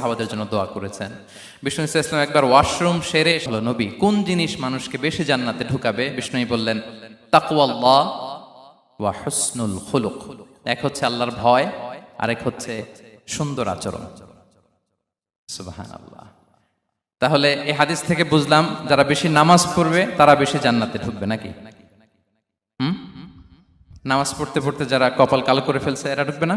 সাহাবাদের জন্য দোয়া করেছেন। বিষ্ণু ইসলাম একবার ওয়াশরুম সেরে হলো নবী, কোন জিনিস মানুষকে বেশি জান্নাতে ঢুকাবে? বিষ্ণুই বললেন ওয়া হুসনুল খুলুক। এক হচ্ছে আল্লাহর ভয়, আরেক হচ্ছে সুন্দর আচরণ। তাহলে এই হাদিস থেকে বুঝলাম, যারা বেশি নামাজ পড়বে, তারা বেশি জান্নাতে ঢুকবে নাকি? হুম? নামাজ পড়তে পড়তে যারা কপাল কালো করে ফেলছে, এরা ঢুকবে না?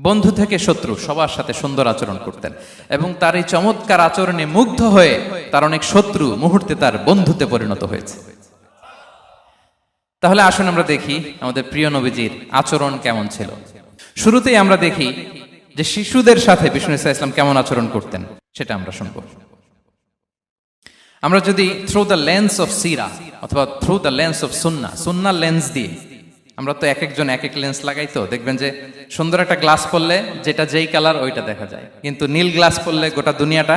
বন্ধু থেকে শত্রু, সবার সাথে সুন্দর আচরণ করতেন। এবং তার এই চমৎকার আচরণে মুগ্ধ হয়ে তার অনেক শত্রু মুহূর্তে তার বন্ধুতে পরিণত হয়েছে। তাহলে আসুন আমরা দেখি আমাদের প্রিয় নবীজির আচরণ কেমন ছিল। শুরুতেই আমরা দেখি যে শিশুদের সাথে বিষ্ণু ইসা ইসলাম কেমন আচরণ করতেন, সেটা আমরা শুনব। আমরা যদি থ্রু দ্য লেন্স অফ সিরা অথবা through the lens of Sunnah সুন্নার লেন্স দিয়ে আমরা তো এক একজন এক এক লেন্স লাগাই তো, দেখবেন যে সুন্দর একটা গ্লাস পরলে যেটা যেই কালার ওইটা দেখা যায়। কিন্তু নীল গ্লাস পরলে গোটা দুনিয়াটা,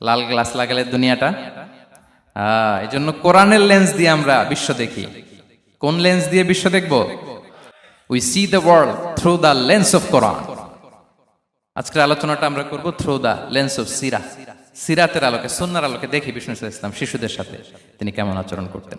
লাল গ্লাস লাগালে দুনিয়াটা। এই জন্য কোরআনের লেন্স দিয়ে আমরা বিশ্ব দেখি। কোন লেন্স দিয়ে বিশ্ব দেখব? We see the world through the lens of Quran আজকের আলোচনাটা আমরা করব থ্রু দ্য লেন্স অফ সিরা সিরাতের আলোকে সন্ন্যার আলোকে দেখি বিষ্ণু ইসা ইসলাম শিশুদের সাথে, তিনি কেমন আচরণ করতেন।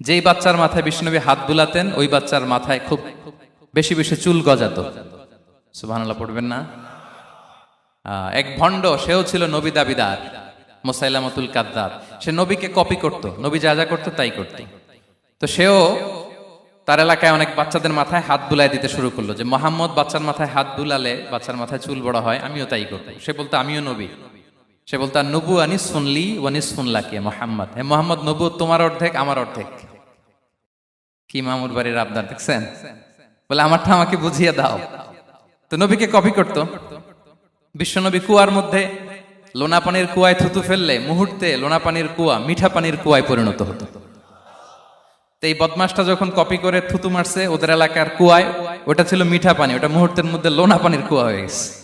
যেই বাচ্চার মাথায় বিষ্ণুনবী হাত বুলাতেন, ওই বাচ্চার মাথায় খুব বেশি বেশি চুল গজাত। সুবহানাল্লাহ, পড়বেন না? এক ভণ্ড, সেও ছিল নবী দাবিদার, মোসাইলামতুল কাদ্দাব। সে নবীকে কপি করত, নবী যা যা করতো তাই করত। তো সেও তার এলাকায় অনেক বাচ্চাদের মাথায় হাত বুলাই দিতে শুরু করল যে, মোহাম্মদ, বাচ্চার মাথায় হাত বুলালে বাচ্চার মাথায় চুল বড় হয়, আমিও তাই করব। সে বলতো, আমিও নবী। সে বলতো আর নবু শুনলি ওয়ানিস শুনলা কে মোহাম্মদ। হে মোহাম্মদ নবু তোমার অর্ধেক, আমার অর্ধেক। কি মামুর বাড়ির আবদার, দেখছেন? বলে, আমারটা আমাকে বুঝিয়ে দাও। তো নবীকে কপি করতো। বিশ্বনবী কুয়ার মধ্যে লোনা পানির কুয়ায় থুতু ফেললে মুহূর্তে লোনা পানির কুয়া মিঠা পানির কুয়ায় পরিণত হতো। তো এই বদমাসটা যখন কপি করে থুতু মারছে, ওদের এলাকার কুয়ায়, ওটা ছিল মিঠা পানি, ওটা মুহূর্তের মধ্যে লোনা পানির কুয়া হয়ে গেছে।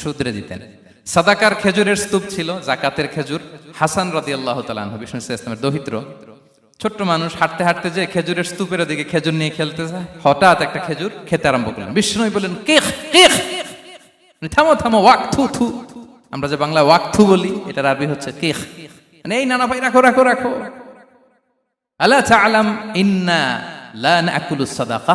শুধরে দিতেন। সাদাকার খেজুরের স্তূপ ছিল, জাকাতের খেজুর। হাসান রদি আল্লাহ তালান বিষ্ণু ইসলামের দহিত্র। ছোট্ট মানুষ হাঁটতে হাঁটতে যে খেজুরের স্তূপের দিকে খেজুর নিয়ে খেলতে যায়, হঠাৎ একটা খেজুর খেতে আরম্ভ করলেন। বিষ্ণু বললেন কেখ থামো থামো ওয়াক থু। থু আমরা যে বাংলা ওয়াক থু বলি এটার আরবি হচ্ছে কেখ মানে এই নানা ভাই, রাখো রাখো রাখো। আলা তাআলাম ইন্না লা নাকুলু সাদাকা?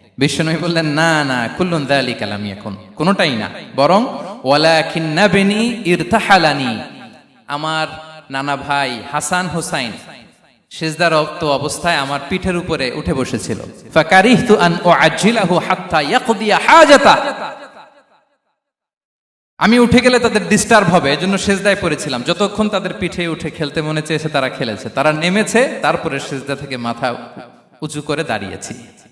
বিশ্বনবী বললেন, না না, কুল্লুন দালি কালামি এখন কোনোটাই না। বরং ওয়ালাকিন নাবিনি ইরতাহালানি। আমার নানা ভাই হাসান হুসাইন হোসাইন সেজদারক্ত অবস্থায় আমার পিঠের উপরে উঠে বসেছিল। আমি উঠে গেলে তাদের ডিস্টার্ব হবে, এজন্য সেজদায় পড়েছিলাম। যতক্ষণ তাদের পিঠে উঠে খেলতে মনে চেয়েছে, তারা খেলেছে। তারা নেমেছে, তারপরে সেজদা থেকে মাথা উঁচু করে দাঁড়িয়েছি।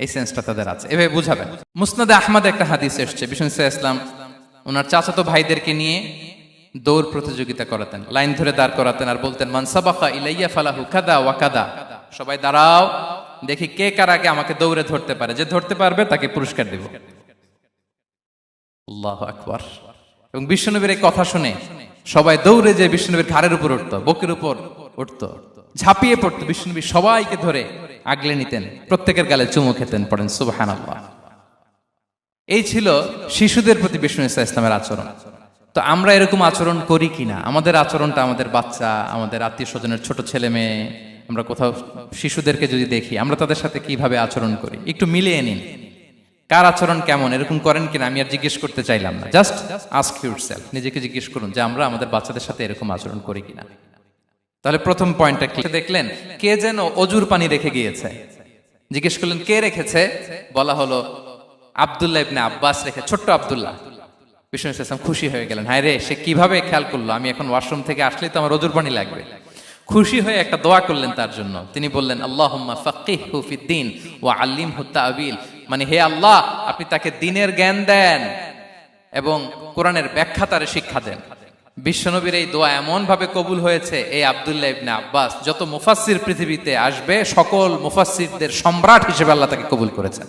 এই সেন্সটা তাদের আছে। এভাবে বুঝাবেন। মুসনাদে আহমদ একটা হাদিস এসছে, বিষ্ণু ইসলাম ওনার চাচাতো ভাইদেরকে নিয়ে দৌড় প্রতিযোগিতা করাতেন, লাইন ধরে দাঁড় করাতেন আর বলতেন মানসাবাখা ইলাইয়া ফালাহু কাদা ওয়াকাদা সবাই, দাঁড়াও, দেখি কে কার আগে আমাকে দৌড়ে ধরতে পারে। যে ধরতে পারবে তাকে পুরস্কার দেব। আল্লাহ আকবার। এবং বিশ্বনবীর এই কথা শুনে সবাই দৌড়ে যে বিষ্ণুনবীর ঘাড়ের উপর উঠতো, বকের উপর উঠতো। ঝাঁপিয়ে পড়তো বিষ্ণুনবী সবাইকে ধরে আগলে নিতেন। প্রত্যেকের গালে চুমু খেতেন, পড়েন সুবাহান এই ছিল শিশুদের প্রতি বিষ্ণু ইসা ইসলামের আচরণ। তো আমরা এরকম আচরণ করি কিনা? আমাদের আচরণটা আমাদের বাচ্চা, আমাদের আত্মীয় স্বজনের ছোট ছেলে মেয়ে, আমরা কোথাও শিশুদেরকে যদি দেখি, আমরা তাদের সাথে কীভাবে আচরণ করি? একটু মিলিয়ে নিন। কার আচরণ কেমন? এরকম করেন কিনা? আমি আর জিজ্ঞেস করতে চাইলাম না। জাস্ট আস্ক ইউর নিজেকে জিজ্ঞেস করুন যে আমরা আমাদের বাচ্চাদের সাথে এরকম আচরণ করি কিনা? তাহলে প্রথম পয়েন্টটা কি? দেখলেন, কে যেন অজুর পানি রেখে গিয়েছে। জিজ্ঞেস করলেন, কে রেখেছে? বলা হলো আবদুল্লাহ ইবনে আব্বাস রেখে ছোট্ট আবদুল্লাহ। বিষ্ণু ইসলাম খুশি হয়ে গেলেন। হায় রে, সে কীভাবে খেয়াল করল? আমি এখন ওয়াশরুম থেকে আসলেই তো আমার অজুর পানি লাগবে। খুশি হয়ে একটা দোয়া করলেন তার জন্য। তিনি বললেন আল্লাহ ফাকিহু ফিদ্দিন ওয়া আল্লিমহু তাআবিল। মানে হে আল্লাহ, আপনি তাকে দিনের জ্ঞান দেন এবং কোরআনের ব্যাখ্যা তার শিক্ষা দেন। বিশ্বনবীর এই দোয়া এমনভাবে কবুল হয়েছে, এই আবদুল্লাহ ইবনে আব্বাস, যত মুফাসির পৃথিবীতে আসবে, সকল মুফাসিরদের সম্রাট হিসেবে আল্লাহ তাকে কবুল করেছেন।